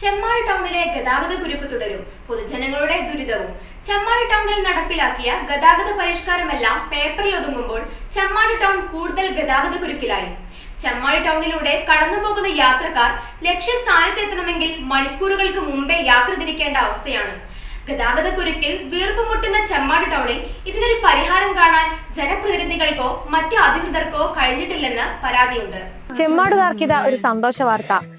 ചെമ്മാട് ടൗണിലെ ഗതാഗത കുരുക്ക് തുടരും. പൊതുജനങ്ങളുടെ ദുരിതവും. ചെമ്മാട് ടൗണിൽ നടപ്പിലാക്കിയ ഗതാഗത പരിഷ്കാരമെല്ലാം പേപ്പറിൽ ഒതുങ്ങുമ്പോൾ ചെമ്മാട് ടൗൺ കൂടുതൽ ഗതാഗത കുരുക്കിലായി. ചെമ്മാട് ടൗണിലൂടെ കടന്നുപോകുന്ന യാത്രക്കാർ ലക്ഷ്യസ്ഥാനത്തെത്തണമെങ്കിൽ മണിക്കൂറുകൾക്ക് മുമ്പേ യാത്ര തിരിക്കേണ്ട അവസ്ഥയാണ്. ഗതാഗത കുരുക്കിൽ വീർപ്പുമുട്ടുന്ന ചെമ്മാട് ടൗണിൽ ഇതിനൊരു പരിഹാരം കാണാൻ ജനപ്രതിനിധികൾക്കോ മറ്റു അധികൃതർക്കോ കഴിഞ്ഞിട്ടില്ലെന്ന് പരാതിയുണ്ട്. ചെമ്മാടുകാർക്കിത ഒരു സന്തോഷ വാർത്ത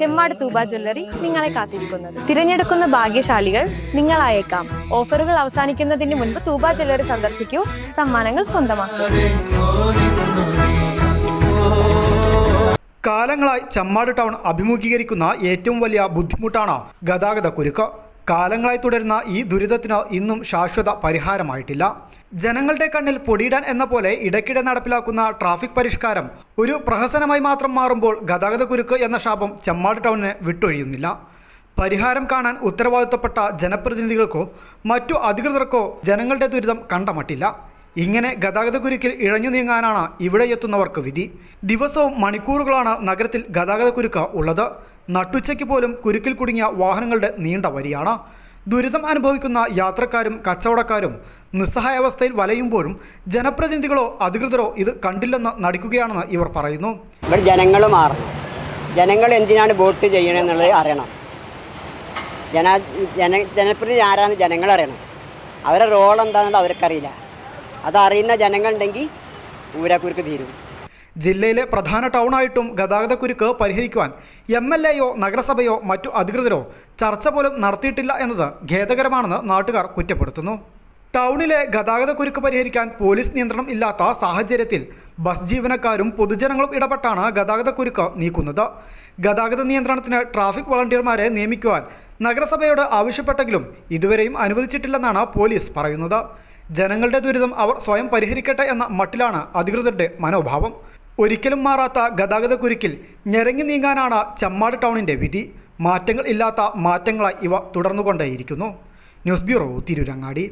ചെമ്മാട് തൂബ ജ്വല്ലറി നിങ്ങളെ കാത്തിരിക്കുന്നത്. തിരഞ്ഞെടുക്കുന്ന ഭാഗ്യശാലികൾ നിങ്ങളായേക്കാം. ഓഫറുകൾ അവസാനിക്കുന്നതിന് മുൻപ് തൂബ ജ്വല്ലറി സന്ദർശിക്കൂ. സമ്മാനങ്ങൾ സ്വന്തമാക്കൂ. കാലങ്ങളായി ചമ്മാട് ടൗൺ അഭിമുഖീകരിക്കുന്ന ഏറ്റവും വലിയ ബുദ്ധിമുട്ടാണ് ഗതാഗത കുരുക്ക്. കാലങ്ങളായി തുടരുന്ന ഈ ദുരിതത്തിന് ഇന്നും ശാശ്വത പരിഹാരമായിട്ടില്ല. ജനങ്ങളുടെ കണ്ണിൽ പൊടിയിടാൻ എന്ന പോലെ ഇടയ്ക്കിടെ നടപ്പിലാക്കുന്ന ട്രാഫിക് പരിഷ്കാരം ഒരു പ്രഹസനമായി മാത്രം മാറുമ്പോൾ ഗതാഗത കുരുക്ക് എന്ന ശാപം ചെമ്മാട് ടൗണിന് വിട്ടൊഴിയുന്നില്ല. പരിഹാരം കാണാൻ ഉത്തരവാദിത്തപ്പെട്ട ജനപ്രതിനിധികൾക്കോ മറ്റു അധികൃതർക്കോ ജനങ്ങളുടെ ദുരിതം കണ്ടമട്ടില്ല. ഇങ്ങനെ ഗതാഗത കുരുക്കിൽ ഇഴഞ്ഞു നീങ്ങാനാണ് ഇവിടെ എത്തുന്നവർക്ക് വിധി. ദിവസവും മണിക്കൂറുകളാണ് നഗരത്തിൽ ഗതാഗത കുരുക്ക് ഉള്ളത്. നട്ടുച്ചയ്ക്ക് പോലും കുരുക്കിൽ കുടുങ്ങിയ വാഹനങ്ങളുടെ നീണ്ട വരിയാണ്. ദുരിതം അനുഭവിക്കുന്ന യാത്രക്കാരും കച്ചവടക്കാരും നിസ്സഹായാവസ്ഥയിൽ വലയുമ്പോഴും ജനപ്രതിനിധികളോ അധികൃതരോ ഇത് കണ്ടില്ലെന്ന് നടിക്കുകയാണെന്ന് ഇവർ പറയുന്നു. ജനങ്ങൾ മാറണം. ജനങ്ങൾ എന്തിനാണ് വോട്ട് ചെയ്യണമെന്നുള്ളത് അറിയണം. ജന ജന ജനപ്രതിനിധി ആരാന്ന് ജനങ്ങൾ അറിയണം. അവരുടെ റോൾ എന്താണെന്ന് അവർക്കറിയില്ല. അതറിയുന്ന ജനങ്ങളുണ്ടെങ്കിൽ ഊരാക്കുരുക്ക് തീരും. ജില്ലയിലെ പ്രധാന ടൗണായിട്ടും ഗതാഗതക്കുരുക്ക് പരിഹരിക്കുവാൻ എം എൽ എയോ നഗരസഭയോ മറ്റു അധികൃതരോ ചർച്ച പോലും നടത്തിയിട്ടില്ല എന്നത് ഖേദകരമാണെന്ന് നാട്ടുകാർ കുറ്റപ്പെടുത്തുന്നു. ടൗണിലെ ഗതാഗതക്കുരുക്ക് പരിഹരിക്കാൻ പോലീസ് നിയന്ത്രണം ഇല്ലാത്ത സാഹചര്യത്തിൽ ബസ് ജീവനക്കാരും പൊതുജനങ്ങളും ഇടപെട്ടാണ് ഗതാഗതക്കുരുക്ക് നീക്കുന്നത്. ഗതാഗത നിയന്ത്രണത്തിന് ട്രാഫിക് വളണ്ടിയർമാരെ നിയമിക്കുവാൻ നഗരസഭയോട് ആവശ്യപ്പെട്ടെങ്കിലും ഇതുവരെയും അനുവദിച്ചിട്ടില്ലെന്നാണ് പോലീസ് പറയുന്നത്. ജനങ്ങളുടെ ദുരിതം അവർ സ്വയം പരിഹരിക്കട്ടെ എന്ന മട്ടിലാണ് അധികൃതരുടെ മനോഭാവം. ഒരിക്കലും മാറാത്ത ഗതാഗത കുരുക്കിൽ ഞെരങ്ങി നീങ്ങാനാണ് ചമ്മാട് ടൗണിന്റെ വിധി. മാറ്റങ്ങൾ ഇല്ലാത്ത മാറ്റങ്ങളായി ഇവ തുടർന്നുകൊണ്ടേയിരിക്കുന്നു. News bureau Tirurangadi.